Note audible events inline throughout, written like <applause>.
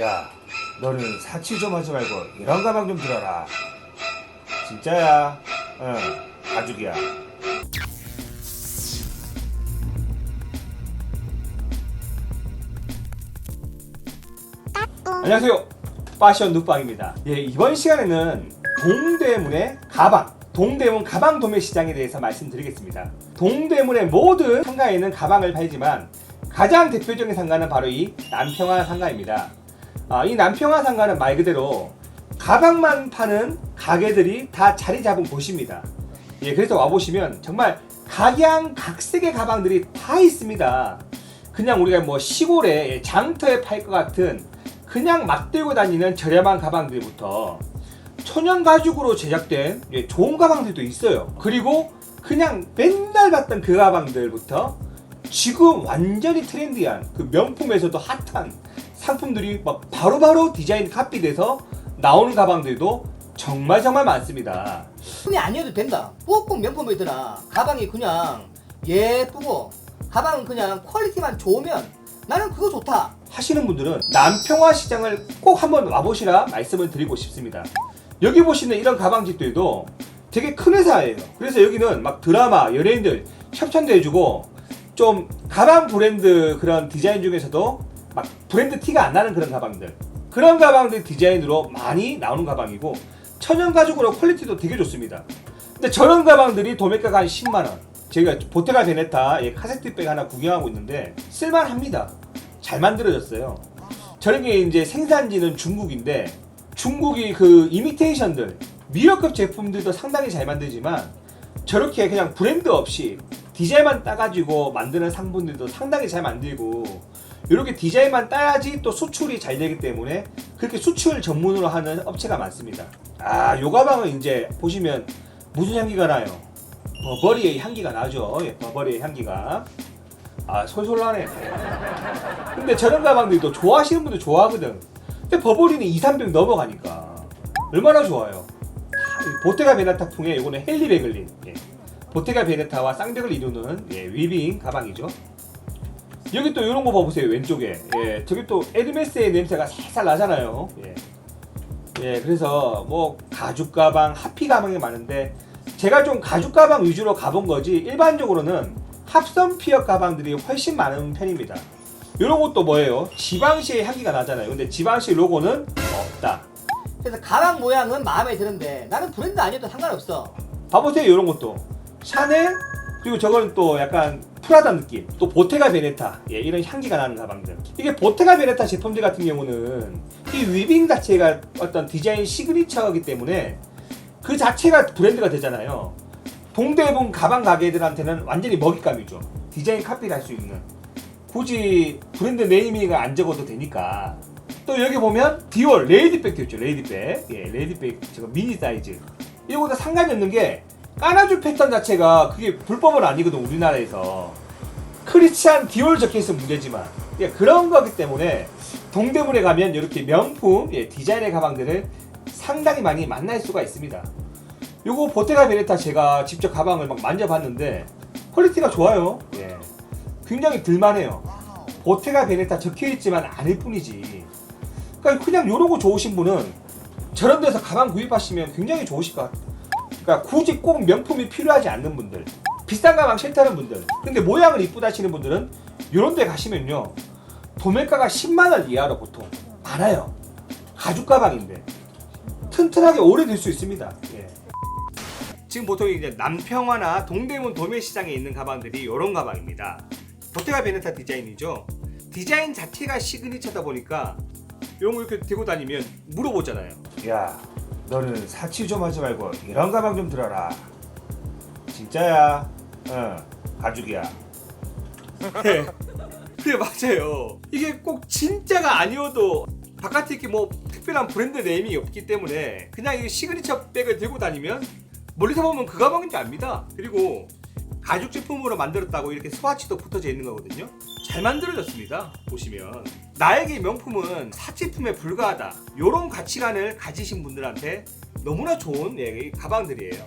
야, 너는 사치 좀 하지 말고 이런 가방 좀 들어라. 진짜야. 응, 가죽이야. 안녕하세요. 파션 누빵입니다. 예, 이번 시간에는 동대문의 가방, 동대문 가방 도매 시장에 대해서 말씀드리겠습니다. 동대문의 모든 상가에 있는 가방을 팔지만 가장 대표적인 상가는 바로 이 남평화 상가입니다. 아, 이 남평화 상가는 말 그대로 가방만 파는 가게들이 다 자리 잡은 곳입니다. 예, 그래서 와보시면 정말 각양각색의 가방들이 다 있습니다. 그냥 우리가 뭐 시골에 장터에 팔 것 같은 그냥 막 들고 다니는 저렴한 가방들부터 천연 가죽으로 제작된 예, 좋은 가방들도 있어요. 그리고 그냥 맨날 봤던 그 가방들부터 지금 완전히 트렌디한 그 명품에서도 핫한 상품들이 막 바로바로 디자인 카피돼서 나오는 가방들도 정말 정말 많습니다. 품이 아니어도 된다. 꼭꼭 명품이더라. 가방이 그냥 예쁘고 가방은 그냥 퀄리티만 좋으면 나는 그거 좋다. 하시는 분들은 남평화 시장을 꼭 한번 와보시라 말씀을 드리고 싶습니다. 여기 보시는 이런 가방집들도 되게 큰 회사예요. 그래서 여기는 막 드라마, 연예인들 협찬도 해주고 좀 가방 브랜드 그런 디자인 중에서도 막 브랜드 티가 안 나는 그런 가방들. 그런 가방들 디자인으로 많이 나오는 가방이고 천연 가죽으로 퀄리티도 되게 좋습니다. 근데 저런 가방들이 도매가가 한 10만 원. 제가 보테가 베네타 예, 카세트백 하나 구경하고 있는데 쓸만합니다. 잘 만들어졌어요. 저런 게 이제 생산지는 중국인데 중국이 그 이미테이션들 미러급 제품들도 상당히 잘 만들지만 저렇게 그냥 브랜드 없이 디자인만 따가지고 만드는 상품들도 상당히 잘 만들고 이렇게 디자인만 따야지 또 수출이 잘 되기 때문에 그렇게 수출 전문으로 하는 업체가 많습니다. 아, 요 가방은 이제 보시면 무슨 향기가 나요? 버버리의 향기가 나죠. 예, 버버리의 향기가. 아, 솔솔 나네. 근데 저런 가방들도 좋아하시는 분들 좋아하거든. 근데 버버리는 2, 300 넘어가니까 얼마나 좋아요. 이 보테가 베네타 풍의 이거는 헨리 베글린. 예. 보테가 베네타와 쌍벽을 이루는 예, 위빙 가방이죠. 여기 또 이런 거 봐보세요 왼쪽에. 예, 저기 또 에르메스의 냄새가 살살 나잖아요. 예. 예, 그래서 뭐 가죽 가방, 하피 가방이 많은데 제가 좀 가죽 가방 위주로 가본 거지 일반적으로는 합선 피어 가방들이 훨씬 많은 편입니다. 이런 것도 뭐예요? 지방시의 향기가 나잖아요. 근데 지방시 로고는 없다. 그래서 가방 모양은 마음에 드는데 나는 브랜드 아니어도 상관없어. 봐보세요 이런 것도 샤넬 그리고 저거는 또 약간 프라다 느낌. 또 보테가 베네타. 예, 이런 향기가 나는 가방들. 이게 보테가 베네타 제품들 같은 경우는 이 위빙 자체가 어떤 디자인 시그니처이기 때문에 그 자체가 브랜드가 되잖아요. 동대문 가방 가게들한테는 완전히 먹잇감이죠. 디자인 카피를 할 수 있는. 굳이 브랜드 네이밍을 안 적어도 되니까. 또 여기 보면 디올 레이디백도 있죠 레이디백. 예 레이디백 저거 미니 사이즈. 이거보다 상관이 없는 게 까나주 패턴 자체가 그게 불법은 아니거든 우리나라에서. 크리스찬 디올 적혀있으면 문제지만. 예, 그런 거기 때문에 동대문에 가면 이렇게 명품 예, 디자인의 가방들을 상당히 많이 만날 수가 있습니다. 요거 보테가 베네타 제가 직접 가방을 막 만져봤는데 퀄리티가 좋아요. 예. 굉장히 들만해요. 보테가 베네타 적혀있지만 아닐 뿐이지. 그러니까 그냥 요런 거 좋으신 분은 저런 데서 가방 구입하시면 굉장히 좋으실 것 같아요 그러니까 굳이 꼭 명품이 필요하지 않는 분들 비싼 가방 싫다는 분들 근데 모양을 이쁘다 하시는 분들은 이런 데 가시면요 도매가가 10만 원 이하로 보통 많아요. 가죽 가방인데 튼튼하게 오래될 수 있습니다. 예. 지금 보통 이제 남평화나 동대문 도매시장에 있는 가방들이 이런 가방입니다. 보테가 베네타 디자인이죠. 디자인 자체가 시그니처다 보니까 이런 거 이렇게 들고 다니면 물어보잖아요. 야 너는 사치 좀 하지 말고 이런 가방 좀 들어라. 진짜야. 응, 가죽이야. 네. 그래 맞아요. 이게 꼭 진짜가 아니어도 바깥에 이렇게 뭐 특별한 브랜드 네임이 없기 때문에 그냥 이 시그니처 백을 들고 다니면 멀리서 보면 그 가방인 줄 압니다. 그리고 가죽 제품으로 만들었다고 이렇게 스와치도 붙어져 있는 거거든요. 잘 만들어졌습니다. 보시면 나에게 명품은 사치품에 불과하다. 이런 가치관을 가지신 분들한테 너무나 좋은 예, 이 가방들이에요.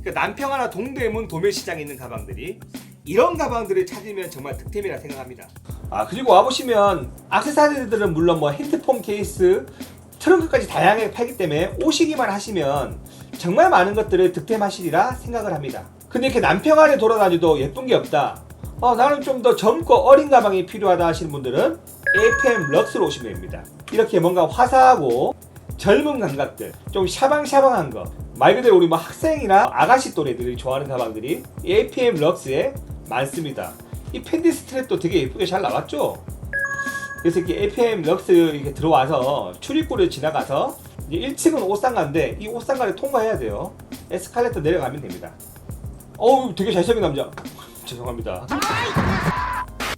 그러니까 남평하나 동대문 도매시장에 있는 가방들이 이런 가방들을 찾으면 정말 득템이라 생각합니다. 아 그리고 와보시면 액세서리들은 물론 뭐 핸드폰 케이스 트렁크까지 다양하게 팔기 때문에 오시기만 하시면 정말 많은 것들을 득템하시리라 생각을 합니다 근데 이렇게 남평안에 돌아다녀도 예쁜 게 없다. 어, 나는 좀 더 젊고 어린 가방이 필요하다 하시는 분들은 APM 럭스로 오시면 됩니다. 이렇게 뭔가 화사하고 젊은 감각들 좀 샤방샤방한 거. 말 그대로 우리 뭐 학생이나 아가씨 또래들이 좋아하는 가방들이 이 APM 럭스에 많습니다. 이 팬디 스트랩도 되게 예쁘게 잘 나왔죠? 그래서 이렇게 APM 럭스 이렇게 들어와서 출입구를 지나가서 이제 1층은 옷상가인데 이 옷상가를 통과해야 돼요. 에스컬레이터 내려가면 됩니다 어우 되게 잘생긴 남자 죄송합니다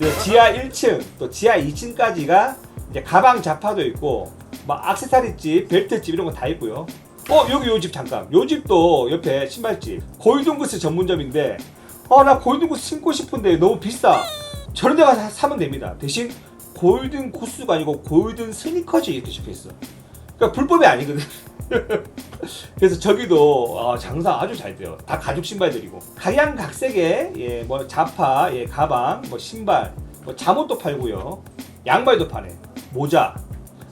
네, 지하 1층 또 지하 2층까지가 이제 가방 잡화도 있고 막 액세서리집, 벨트집 이런 거 다 있고요. 어 여기 요 집 잠깐. 요 집도 옆에 신발집. 골든구스 전문점인데 어나 골든구스 신고 싶은데 너무 비싸. 저런 데 가서 사면 됩니다. 대신 골든 구스가 아니고 골든 스니커즈 이렇게 적혀 있어. 그러니까 불법이 아니거든. <laughs> 그래서 저기도 어, 장사 아주 잘 돼요. 다 가죽 신발들이고 각양각색의 예, 뭐 자파, 예, 가방, 뭐 신발, 뭐 잠옷도 팔고요. 양말도 파네. 모자.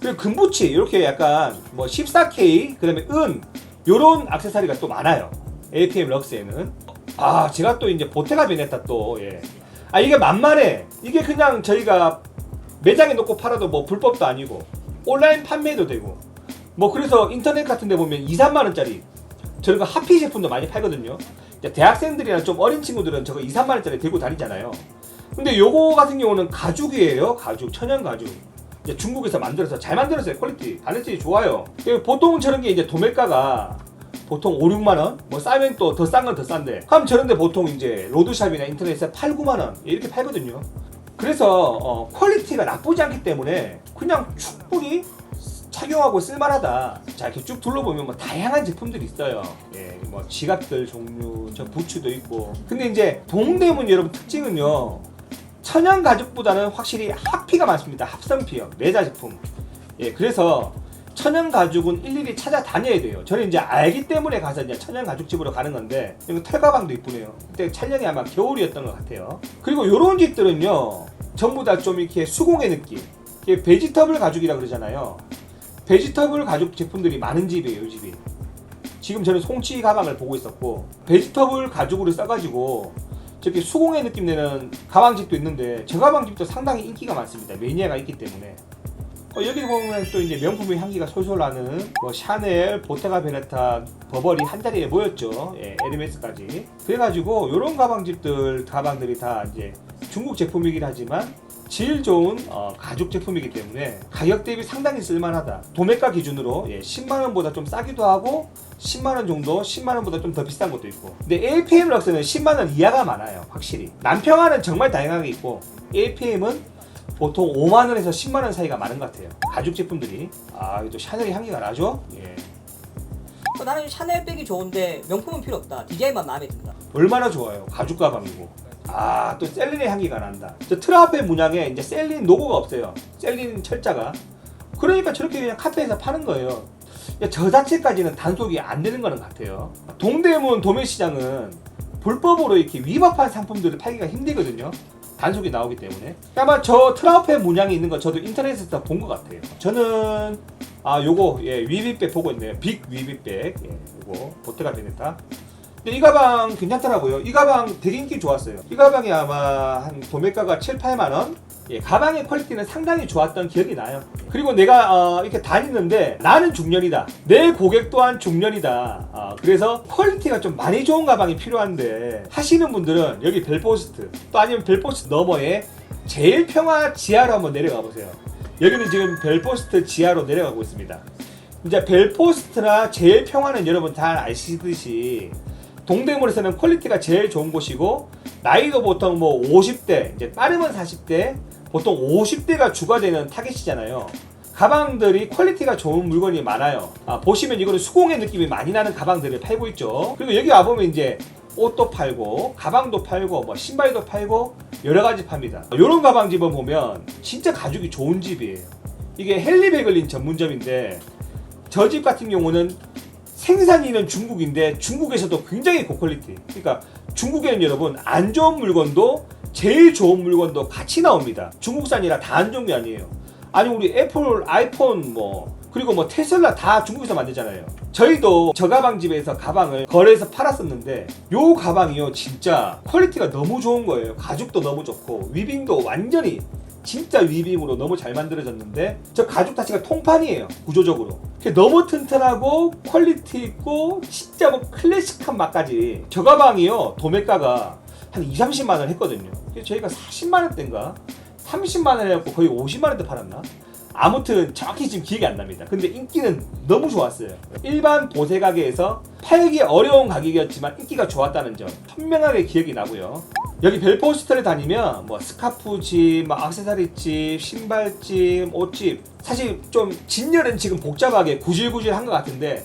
그리고 금부치 이렇게 약간 뭐 14K 그다음에 은 요런 액세서리가 또 많아요. APM 럭스에는. 아 제가 또 이제 보테가 베네타 또 예. 아 이게 만만해. 이게 그냥 저희가 매장에 놓고 팔아도 뭐 불법도 아니고 온라인 판매도 되고 뭐 그래서 인터넷 같은 데 보면 2, 3만 원짜리 저희가 하피 제품도 많이 팔거든요. 대학생들이나 좀 어린 친구들은 저거 2, 3만 원짜리 들고 다니잖아요. 근데 요거 같은 경우는 가죽이에요. 가죽, 천연 가죽. 이제 중국에서 만들어서 잘 만들었어요. 퀄리티. 바느질이 좋아요. 그 보통 저런 게 이제 도매가가 보통 5, 6만 원, 뭐 싸면 또 더 싼 건 더 싼데. 그럼 저런데 보통 이제 로드샵이나 인터넷에 8, 9만 원 이렇게 팔거든요. 그래서 어, 퀄리티가 나쁘지 않기 때문에 그냥 충분히 착용하고 쓸만하다. 자 이렇게 쭉 둘러보면 뭐 다양한 제품들이 있어요. 예, 뭐 지갑들 종류, 저 부츠도 있고. 근데 이제 동대문 여러분 특징은요. 천연 가죽보다는 확실히 합피가 많습니다. 합성피요. 매자 제품. 예, 그래서 천연 가죽은 일일이 찾아다녀야 돼요. 저는 이제 알기 때문에 가서 이제 천연 가죽집으로 가는 건데, 이거 털가방도 이쁘네요. 그때 촬영이 아마 겨울이었던 것 같아요. 그리고 요런 집들은요, 전부 다 좀 이렇게 수공의 느낌. 이게 베지터블 가죽이라 그러잖아요. 베지터블 가죽 제품들이 많은 집이에요, 이 집이. 지금 저는 송치 가방을 보고 있었고, 베지터블 가죽으로 써가지고, 저렇게 수공의 느낌 내는 가방집도 있는데, 저 가방집도 상당히 인기가 많습니다. 매니아가 있기 때문에. 어, 여기 보면 또 이제 명품의 향기가 솔솔 나는 뭐 샤넬, 보테가 베네타, 버버리 한 자리에 모였죠. 예, 에르메스까지. 그래가지고 이런 가방집들 가방들이 다 이제 중국 제품이긴 하지만 질 좋은 어, 가죽 제품이기 때문에 가격 대비 상당히 쓸만하다. 도매가 기준으로 예, 10만 원보다 좀 싸기도 하고 10만 원 정도, 10만 원보다 좀 더 비싼 것도 있고. 근데 APM 럭스는 10만 원 이하가 많아요, 확실히. 남평화는 정말 다양하게 있고 APM은 보통 5만 원에서 10만 원 사이가 많은 것 같아요. 가죽 제품들이. 아, 이또 샤넬 향기가 나죠? 예. 어, 나는 샤넬백이 좋은데 명품은 필요 없다. 디자인만 마음에 든다. 얼마나 좋아요. 가죽 가방이고. 아, 또 셀린의 향기가 난다. 저 트라우페 문양에 이제 셀린 로고가 없어요. 셀린 철자가. 그러니까 저렇게 그냥 카페에서 파는 거예요. 저 자체까지는 단속이 안 되는 거는 같아요. 동대문 도매시장은 불법으로 이렇게 위법한 상품들을 팔기가 힘들거든요. 단속이 나오기 때문에. 아마 저 트라우페 문양이 있는 거 저도 인터넷에서 본 것 같아요. 저는 아 요거 예 위비백 보고 있네요. 빅 위비백 예 요거 보테가 베네타. 이 가방 괜찮더라고요. 이 가방 되게 인기 좋았어요. 이 가방이 아마 한 도매가가 7, 8만 원. 예, 가방의 퀄리티는 상당히 좋았던 기억이 나요. 그리고 내가 어, 이렇게 다니는데 나는 중년이다. 내 고객 또한 중년이다. 어, 그래서 퀄리티가 좀 많이 좋은 가방이 필요한데 하시는 분들은 여기 벨포스트 또 아니면 벨포스트 너머에 제일 평화 지하로 한번 내려가 보세요. 여기는 지금 벨포스트 지하로 내려가고 있습니다. 이제 벨포스트나 제일 평화는 여러분 잘 아시듯이 동대문에서는 퀄리티가 제일 좋은 곳이고 나이도 보통 뭐 50대 이제 빠르면 40대 보통 50대가 주가 되는 타겟이잖아요. 가방들이 퀄리티가 좋은 물건이 많아요. 아, 보시면 이거는 수공의 느낌이 많이 나는 가방들을 팔고 있죠. 그리고 여기 와보면 이제 옷도 팔고 가방도 팔고 뭐 신발도 팔고 여러 가지 팝니다. 이런 가방 집은 보면 진짜 가죽이 좋은 집이에요. 이게 헬리베글린 전문점인데 저 집 같은 경우는 생산인은 중국인데 중국에서도 굉장히 고퀄리티. 그러니까 중국에는 여러분 안 좋은 물건도 제일 좋은 물건도 같이 나옵니다. 중국산이라 다한 종류 아니에요. 아니 우리 애플, 아이폰 뭐 그리고 뭐 테슬라 다 중국에서 만들잖아요. 저희도 저 가방 집에서 가방을 거래해서 팔았었는데 요 가방이요 진짜 퀄리티가 너무 좋은 거예요. 가죽도 너무 좋고 위빙도 완전히 진짜 위빙으로 너무 잘 만들어졌는데 저 가죽 자체가 통판이에요 구조적으로 너무 튼튼하고 퀄리티 있고 진짜 뭐 클래식한 맛까지 저 가방이요 도매가가 한 2, 30만 원 했거든요 저희가 40만 원대인가 30만 원 해갖고 거의 50만 원대 팔았나 아무튼 정확히 지금 기억이 안 납니다. 근데 인기는 너무 좋았어요. 일반 보세 가게에서 팔기 어려운 가격이었지만 인기가 좋았다는 점 선명하게 기억이 나고요. 여기 벨포스터를 다니면 뭐 스카프집, 뭐 액세서리집, 신발집, 옷집 사실 좀 진열은 지금 복잡하게 구질구질한 것 같은데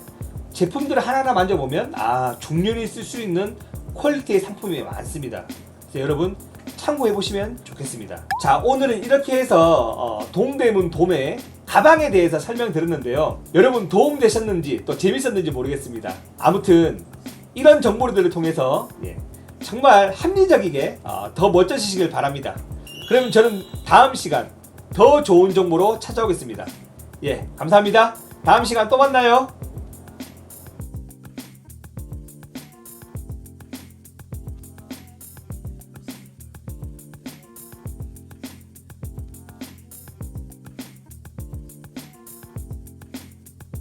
제품들을 하나하나 만져보면 아 중년이 쓸 수 있는 퀄리티의 상품이 많습니다. 그래서 여러분 참고해 보시면 좋겠습니다. 자 오늘은 이렇게 해서 어, 동대문 도매 가방에 대해서 설명드렸는데요. 여러분 도움 되셨는지 또 재밌었는지 모르겠습니다. 아무튼 이런 정보들을 통해서 예, 정말 합리적이게 어, 더 멋져지시길 바랍니다. 그러면 저는 다음 시간 더 좋은 정보로 찾아오겠습니다. 예, 감사합니다. 다음 시간 또 만나요.